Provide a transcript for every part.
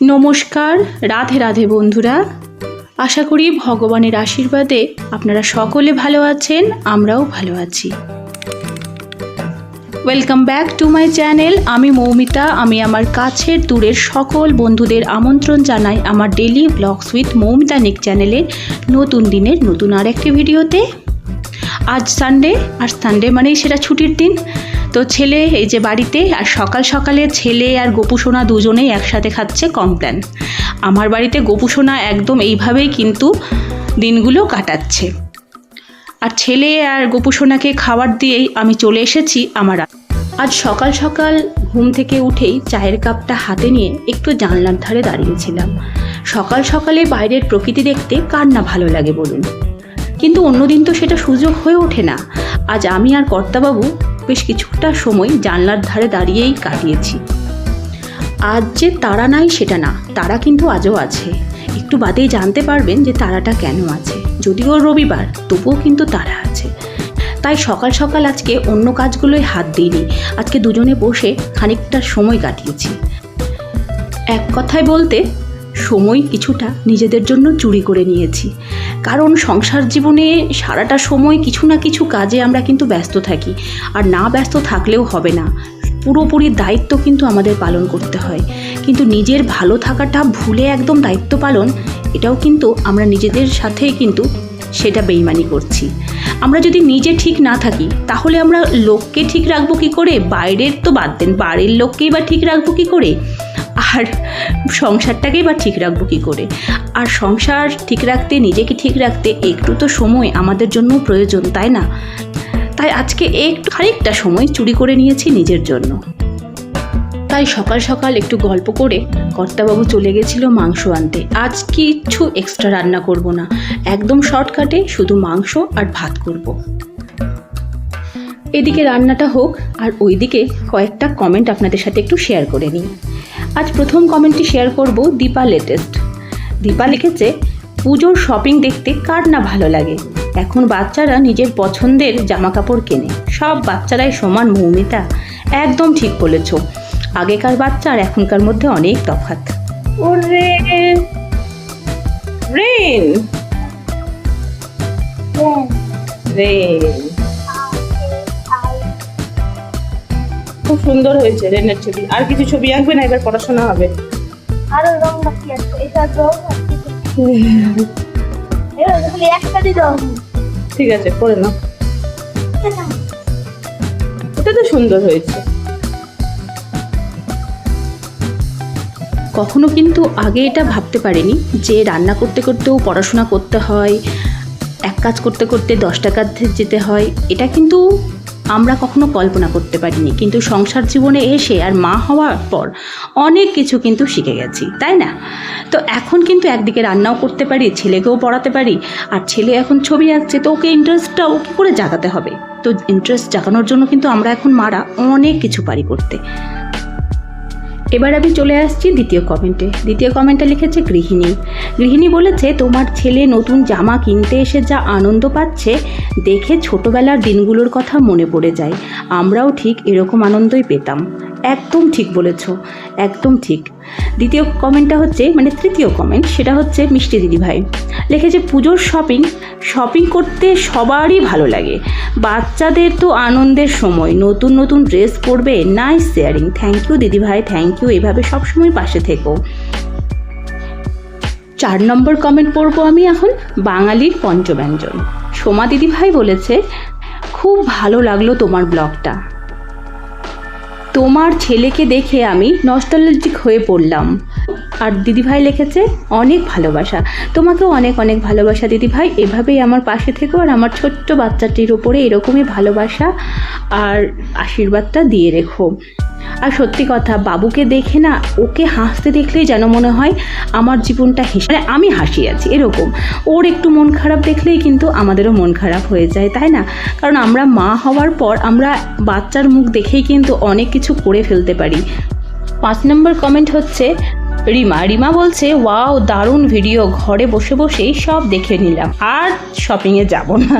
নমস্কার, রাধে রাধে বন্ধুরা। আশা করি ভগবানের আশীর্বাদে আপনারা সকলে ভালো আছেন, আমরাও ভালো আছি। Welcome back to my channel আমি মৌমিতা, আমি আমার কাছের দূরের সকল বন্ধুদের আমন্ত্রণ জানাই আমার ডেলি ব্লগস উইথ মৌমিতা নিক চ্যানেলের নতুন দিনের নতুন আর একটি ভিডিওতে। আজ সানডে আর সানডে মানেই সেটা ছুটির দিন। তো ছেলে এই যে বাড়িতে, আর সকাল সকালে ছেলে আর গোপুসোনা দুজনেই একসাথে খাচ্ছে কমপ্ল্যান আমার বাড়িতে গোপুসোনা একদম এইভাবেই কিন্তু দিনগুলো কাটাচ্ছে। আর ছেলে আর গোপুসোনাকে খাবার দিয়েই আমি চলে এসেছি আমার আজ সকাল সকাল ঘুম থেকে উঠেই চায়ের কাপটা হাতে নিয়ে একটু জানলার ধারে দাঁড়িয়েছিলাম। সকাল সকালে বাইরের প্রকৃতি দেখতে কার না ভালো লাগে বলুন। কিন্তু অন্যদিন তো সেটা সুযোগ হয়ে ওঠে না। আজ আমি আর কর্তাবাবু বেশ কিছুটা সময় জানলার ধারে দাঁড়িয়েই কাটিয়েছি। আজ যে তারা নাই সেটা না, তারা কিন্তু আজও আছে। একটু বাদেই জানতে পারবেন যে তারাটা কেন আছে। যদিও রবিবার, তবুও কিন্তু তারা আছে। তাই সকাল সকাল আজকে অন্য কাজগুলোই হাত দিইনি। আজকে দুজনে বসে খানিকটা সময় কাটিয়েছি। এক কথায় বলতে সময় কিছুটা নিজেদের জন্য চুরি করে নিয়েছি। কারণ সংসার জীবনে সারাটা সময় কিছু না কিছু কাজে আমরা কিন্তু ব্যস্ত থাকি। আর না ব্যস্ত থাকলেও হবে না। পুরোপুরি দায়িত্ব কিন্তু আমাদের পালন করতে হয়। কিন্তু নিজের ভালো থাকাটা ভুলে একদম দায়িত্ব পালন, এটাও কিন্তু আমরা নিজেদের সাথেই কিন্তু সেটা বেইমানি করছি। আমরা যদি নিজে ঠিক না থাকি, তাহলে আমরা লোককে ঠিক রাখব কী করে? বাইরের তো বাদ দেন। বাড়ির লোককেই বা ঠিক রাখব কী করে? আর সংসারটাকেই বা ঠিক রাখব কী করে? আর সংসার ঠিক রাখতে, নিজেকে ঠিক রাখতে একটু তো সময় আমাদের জন্য প্রয়োজন, তাই না? তাই আজকে একটু খানিকটা সময় চুরি করে নিয়েছি নিজের জন্য। তাই সকাল সকাল একটু গল্প করে কর্তাবাবু চলে গেছিল মাংস আনতে। আজ কিচ্ছু এক্সট্রা রান্না করব না। একদম শর্টকাটে শুধু মাংস আর ভাত করব। এদিকে রান্নাটা হোক আর ওইদিকে কয়েকটা কমেন্ট আপনাদের সাথে একটু শেয়ার করে নিই। আজ প্রথম কমেন্টটি শেয়ার করব দীপা লেটেস্ট দীপা লিখেছে, পুজোর শপিং দেখতে কার না ভালো লাগে? এখন বাচ্চারা নিজের পছন্দের জামা কাপড় কেনে। সব বাচ্চারাই সমান মৌমিতা। একদম ঠিক বলেছ। আগেকার বাচ্চা আর এখনকার মধ্যে অনেক ওরে! রেন! রেন! খুব সুন্দর হয়েছে রেনের ছবি। আর কিছু ছবি আঁকবে না এবার পড়াশোনা হবে। আরও রং বাকি আছে। এটা রং ঠিক আছে করে নাও। এটা তো সুন্দর হয়েছে। কখনো কিন্তু আগে এটা ভাবতে পারিনি যে রান্না করতে করতেও পড়াশোনা করতে হয় এক কাজ করতে করতে দশটা কাজে যেতে হয়। এটা কিন্তু আমরা কখনো কল্পনা করতে পারিনি। কিন্তু সংসার জীবনে এসে আর মা হওয়ার পর অনেক কিছু কিন্তু শিখে গেছি, তাই না? তো এখন কিন্তু একদিকে রান্নাও করতে পারি, ছেলেকেও পড়াতে পারি, আর ছেলে এখন ছবি আঁকছে, তো ওকে ইন্টারেস্টটা কী করে জাগাতে হবে? তো ইন্টারেস্ট জাগানোর জন্য কিন্তু আমরা এখন মারা অনেক কিছু পারি করতে। এবার আমি চলে আসছি দ্বিতীয় কমেন্টে। দ্বিতীয় কমেন্টে লিখেছে গৃহিণী। গৃহিণী বলেছে, তোমার ছেলে নতুন জামা কিনতে এসে যা আনন্দ পাচ্ছে, দেখে ছোটবেলার দিনগুলোর কথা মনে পড়ে যায়। আমরাও ঠিক এরকম আনন্দই পেতাম। একদম ঠিক বলেছ, একদম ঠিক। দ্বিতীয় কমেন্টটা হচ্ছে মানে তৃতীয় কমেন্ট সেটা হচ্ছে মিষ্টি দিদিভাই। লিখেছে, পুজোর শপিং শপিং করতে সবারই ভালো লাগে। বাচ্চাদের তো আনন্দের সময়। নতুন নতুন ড্রেস পরবে নাইস শেয়ারিং থ্যাংক ইউ দিদিভাই থ্যাংক ইউ এভাবে সবসময় পাশে থেকো। চার নম্বর কমেন্ট পড়ব আমি এখন, বাঙালির পঞ্চব্যঞ্জন। সোমা দিদিভাই বলেছে, খুব ভালো লাগল তোমার ব্লগটা তোমার ছেলেকে দেখে আমি নস্টালজিক হয়ে পড়লাম। আর দিদিভাই লিখেছে, অনেক ভালোবাসা। তোমাকেও অনেক অনেক ভালোবাসা দিদিভাই। এভাবেই আমার পাশে থেকো আর আমার ছোট্ট বাচ্চাটির ওপরে এরকমই ভালোবাসা আর আশীর্বাদটা দিয়ে রেখো। আর সত্যি কথা, বাবুকে দেখে না, ওকে হাসতে দেখলেই যেন মনে হয় আমার জীবনটা হেসে মানে আমি হাসি আছি, এরকম। ওর একটু মন খারাপ দেখলেই কিন্তু আমাদেরও মন খারাপ হয়ে যায়, তাই না? কারণ আমরা মা হওয়ার পর আমরা বাচ্চার মুখ দেখেই কিন্তু অনেক কিছু করে ফেলতে পারি। পাঁচ নম্বর কমেন্ট হচ্ছে রিমা রিমা বলছে, ওয়াও, দারুণ ভিডিও, ঘরে বসে বসেই সব দেখে নিলাম, আর শপিংয়ে যাব না।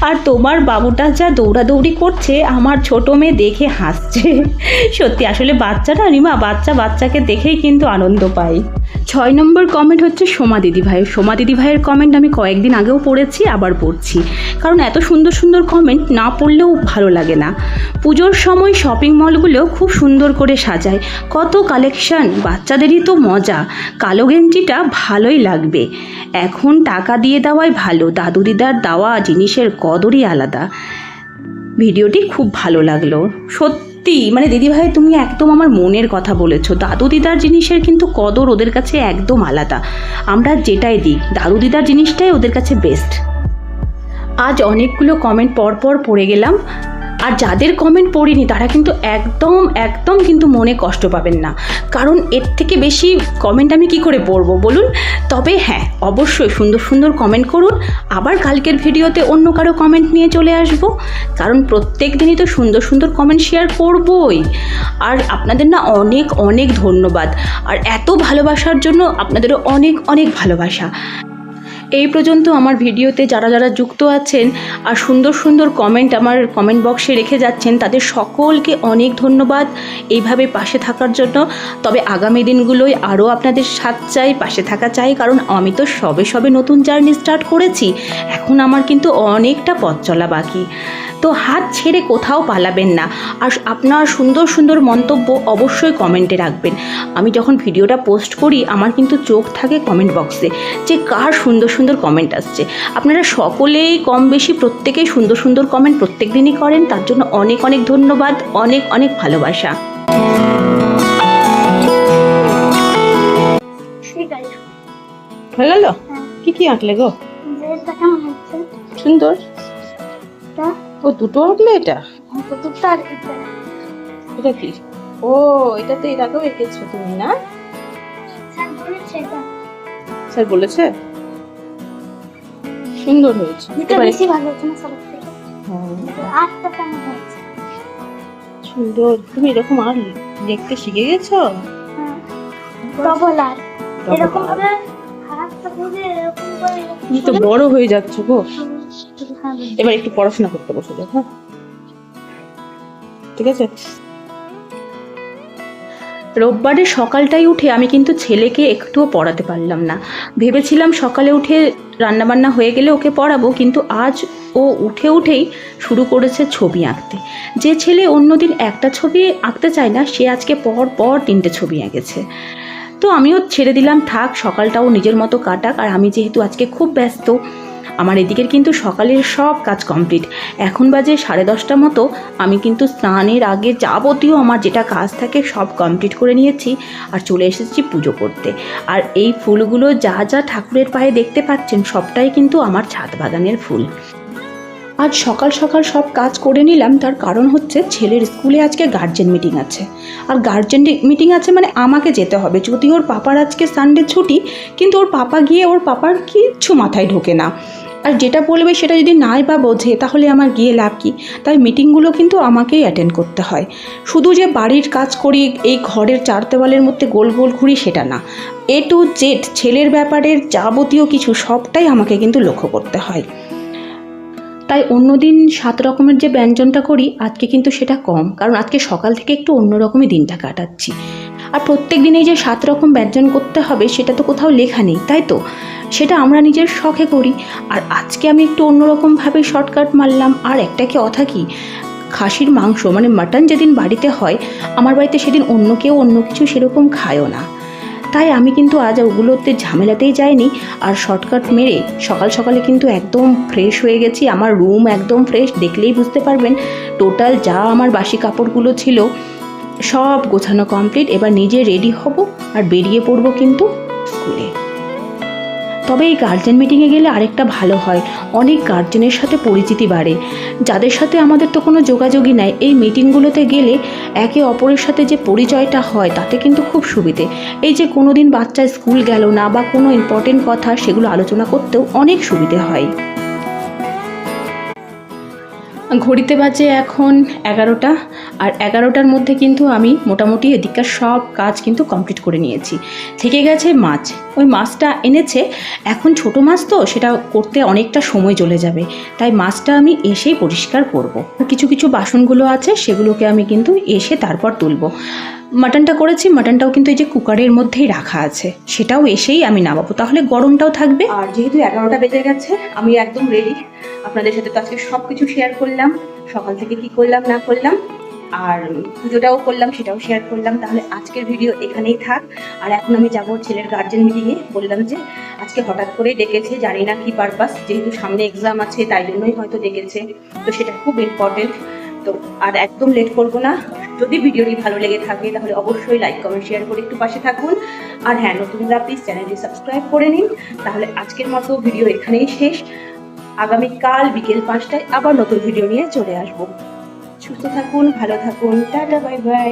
আর তোমার বাবুটা যা দৌড়াদৌড়ি করছে, আমার ছোট মেয়ে দেখে হাসছে। সত্যি, আসলে বাচ্চাটা রিমা, বাচ্চা বাচ্চাকে দেখেই কিন্তু আনন্দ পাই ছয় নম্বর কমেন্ট হচ্ছে সোমা দিদি সোমা দিদি ভাইয়ের কমেন্ট আমি কয়েকদিন আগেও পড়েছি, আবার পড়ছি। কারণ এত সুন্দর সুন্দর কমেন্ট না পড়লেও ভালো লাগে না। পুজোর সময় শপিং মলগুলো খুব সুন্দর করে সাজায়। কত কালেকশন বাচ্চাদেরই তো মজা। কালো গেঞ্জিটা ভালোই লাগবে। এখন টাকা দিয়ে দেওয়াই ভালো, দাদু দিদার দেওয়া জিনিসের কদরই আলাদা। ভিডিওটি খুব ভালো লাগল। সত্যি মানে দিদিভাই, তুমি একদম আমার মনের কথা বলেছ। দাদু দিদার জিনিসের কিন্তু কদর ওদের কাছে একদম আলাদা। আমরা যেটাই দিই, দাদু দিদার জিনিসটাই ওদের কাছে বেস্ট আজ অনেকগুলো কমেন্ট পর পর পড়ে গেলাম। আর যাদের কমেন্ট পড়িনি, তারা কিন্তু একদম একদম কিন্তু মনে কষ্ট পাবেন না। কারণ এর থেকে বেশি কমেন্ট আমি কি করে পড়ব বলুন? তবে হ্যাঁ অবশ্যই সুন্দর সুন্দর কমেন্ট করুন। আবার কালকের ভিডিওতে অন্য কারও কমেন্ট নিয়ে চলে আসব। কারণ প্রত্যেক দিনই তো সুন্দর সুন্দর কমেন্ট শেয়ার করবই। আর আপনাদের না অনেক অনেক ধন্যবাদ। আর এত ভালোবাসার জন্য আপনাদেরও অনেক অনেক ভালোবাসা। এই পর্যন্ত আমার ভিডিওতে যারা যারা যুক্ত আছেন আর সুন্দর সুন্দর কমেন্ট আমার কমেন্ট বক্সে রেখে যাচ্ছেন, তাদের সকলকে অনেক ধন্যবাদ এইভাবে পাশে থাকার জন্য। তবে আগামী দিনগুলোয় আরও আপনাদের সাথ চাই, পাশে থাকা চাই, কারণ আমি তো সবে সবে নতুন জার্নি স্টার্ট করেছি। এখন আমার কিন্তু অনেকটা পথ চলা বাকি। তো হাত ছেড়ে কোথাও পালাবেন না। আর আপনার সুন্দর সুন্দর মন্তব্য অবশ্যই কমেন্টে রাখবেন। আমি যখন ভিডিওটা পোস্ট করি, আমার কিন্তু চোখ থাকে কমেন্ট বক্সে যে কার সুন্দর সুন্দর কমেন্ট আসছে। আপনারা সকলেই কম বেশি প্রত্যেকেই সুন্দর সুন্দর কমেন্ট প্রত্যেক দিনই করেন তার জন্য অনেক অনেক ধন্যবাদ অনেক অনেক ভালোবাসা। হয়ে গেল? হ্যাঁ। কি কি আঁকলে গো? সুন্দর। ও দুটো আঁকলে এটা? আর এটা কি? ও এটা তো এর আগেও এঁকেছো তুমি না? স্যার বলেছে? সুন্দর হয়েছে। এটা বেশি ভালো হচ্ছে না সবার থেকে? হ্যাঁ, আটটা কেমন হচ্ছে সুন্দর। তুমি এরকম আর দেখতে শিখে গেছো? হ্যাঁ। ডবল আর। এরকম ভাবে হাতটা বুঝে এরকম করে তুমি তো বড় হয়ে যাচ্ছ গো। হ্যাঁ, এবার একটু পড়াশোনা করতে বসে যাও হ্যাঁ। ঠিক আছে? রোববারে সকালটাই উঠে আমি কিন্তু ছেলেকে একটুও পড়াতে পারলাম না। ভেবেছিলাম সকালে উঠে রান্নাবান্না হয়ে গেলে ওকে পড়াবো, কিন্তু আজ ও উঠে উঠেই শুরু করেছে ছবি আঁকতে। যে ছেলে অন্যদিন একটা ছবি আঁকতে চায় না, সে আজকে পর পর তিনটে ছবি আঁকেছে তো আমিও ছেড়ে দিলাম, থাক, সকালটাও নিজের মতো কাটাক, আর আমি যেহেতু আজকে খুব ব্যস্ত আমার এদিকের কিন্তু সকালের সব কাজ কমপ্লিট এখন বাজে সাড়ে দশটা মতো, আমি কিন্তু স্নানের আগে যাবতীয় আমার যেটা কাজ থাকে সব কমপ্লিট করে নিয়েছি আর চলে এসেছি পুজো করতে। আর এই ফুলগুলো যা যা ঠাকুরের পায়ে দেখতে পাচ্ছেন সবটাই কিন্তু আমার ছাদ বাগানের ফুল। আজ সকাল সকাল সব কাজ করে নিলাম, তার কারণ হচ্ছে ছেলের স্কুলে আজকে গার্জেন মিটিং আছে। আর গার্জেন মিটিং আছে মানে আমাকে যেতে হবে। যদি ওর পাপার আজকে সানডে ছুটি, কিন্তু ওর পাপা গিয়ে ওর পাপার কিচ্ছু মাথায় ঢোকে না। আর যেটা বলবে সেটা যদি নাই বা বোঝে, তাহলে আমার গিয়ে লাভ কী? তাই মিটিংগুলো কিন্তু আমাকেই অ্যাটেন্ড করতে হয়। শুধু যে বাড়ির কাজ করি, এই ঘরের চার দেওয়ালের মধ্যে গোল গোল ঘুরি সেটা না। এ টু জেড ছেলের ব্যাপারের যাবতীয় কিছু সবটাই আমাকে কিন্তু লক্ষ্য করতে হয়। তাই অন্যদিন সাত রকমের যে ব্যঞ্জনটা করি, আজকে কিন্তু সেটা কম। কারণ আজকে সকাল থেকে একটু অন্যরকমই দিনটা কাটাচ্ছি। আর প্রত্যেক দিনে যে সাত রকম ব্যঞ্জন করতে হবে, সেটা তো কোথাও লেখা নেই, তাই তো? সেটা আমরা নিজের শখে করি। আর আজকে আমি একটু অন্যরকমভাবে শর্টকাট মারলাম। আর একটা কি কথা কি? খাসির মাংস মানে মাটন যেদিন বাড়িতে হয়, আমার বাড়িতে সেদিন অন্য কেউ অন্য কিছু সেরকম খায়ও না। তাই আমি কিন্তু আজ ওগুলোতে ঝামেলাতেই যাইনি। আর শর্টকাট মেরে সকাল সকালে কিন্তু একদম ফ্রেশ হয়ে গেছি। আমার রুম একদম ফ্রেশ দেখলেই বুঝতে পারবেন। টোটাল যা আমার বাসি কাপড়গুলো ছিল সব গোছানো কমপ্লিট এবার নিজে রেডি হব আর বেরিয়ে পড়ব কিন্তু স্কুলে। তবে এই গার্জেন মিটিংয়ে গেলে আরেকটা ভালো হয়। অনেক গার্জেনের সাথে পরিচিতি বাড়ে। যাদের সাথে আমাদের তো কোনো যোগাযোগই নাই, এই মিটিংগুলোতে গেলে একে অপরের সাথে যে পরিচয়টা হয়, তাতে কিন্তু খুব সুবিধে। এই যে কোনো দিন বাচ্চা স্কুল গেল না বা কোনো ইম্পর্টেন্ট কথা, সেগুলো আলোচনা করতেও অনেক সুবিধে হয়। ঘড়িতে বাজে এখন এগারোটা, আর এগারোটার মধ্যে কিন্তু আমি মোটামুটি এদিককার সব কাজ কিন্তু কমপ্লিট করে নিয়েছি। থেকে গেছে মাছ। ওই মাছটা এনেছে, এখন ছোট মাছ তো, সেটা করতে অনেকটা সময় চলে যাবে। তাই মাছটা আমি এসেই পরিষ্কার করব। কিছু কিছু বাসনগুলো আছে, সেগুলোকে আমি কিন্তু এসে তারপর তুলবো। মাটনটা করেছি, মাটনটাও কিন্তু এই যে কুকারের মধ্যেই রাখা আছে। সেটাও এসেই আমি নামাবো। তাহলে গরমটাও থাকবে। আর যেহেতু এগারোটা বেজে গেছে, আমি একদম রেডি আপনাদের সাথে তো আজকে সব কিছু শেয়ার করলাম। সকাল থেকে কি করলাম, না করলাম। আর পুজোটাও করলাম, সেটাও শেয়ার করলাম। তাহলে আজকের ভিডিও এখানেই থাক। আর এখন আমি যাব ছেলের গার্জেন মিটিংয়ে বললাম যে, আজকে হঠাৎ করে ডেকেছে, জানি না কি পারপাস যেহেতু সামনে এক্সাম আছে, তাই জন্যই হয়তো ডেকেছে। তো সেটা খুব ইম্পর্টেন্ট তো আর একদম লেট করব না। যদি ভিডিওটি ভালো লেগে থাকে, তাহলে অবশ্যই লাইক কমেন্ট শেয়ার করে একটু পাশে থাকুন। আর হ্যাঁ নতুনরা প্লিজ চ্যানেলটি সাবস্ক্রাইব করে নিন। তাহলে আজকের মতো ভিডিও এখানেই শেষ। আগামীকাল বিকেল পাঁচটায় আবার নতুন ভিডিও নিয়ে চলে আসব। সুস্থ থাকুন, ভালো থাকুন। Tata bye bye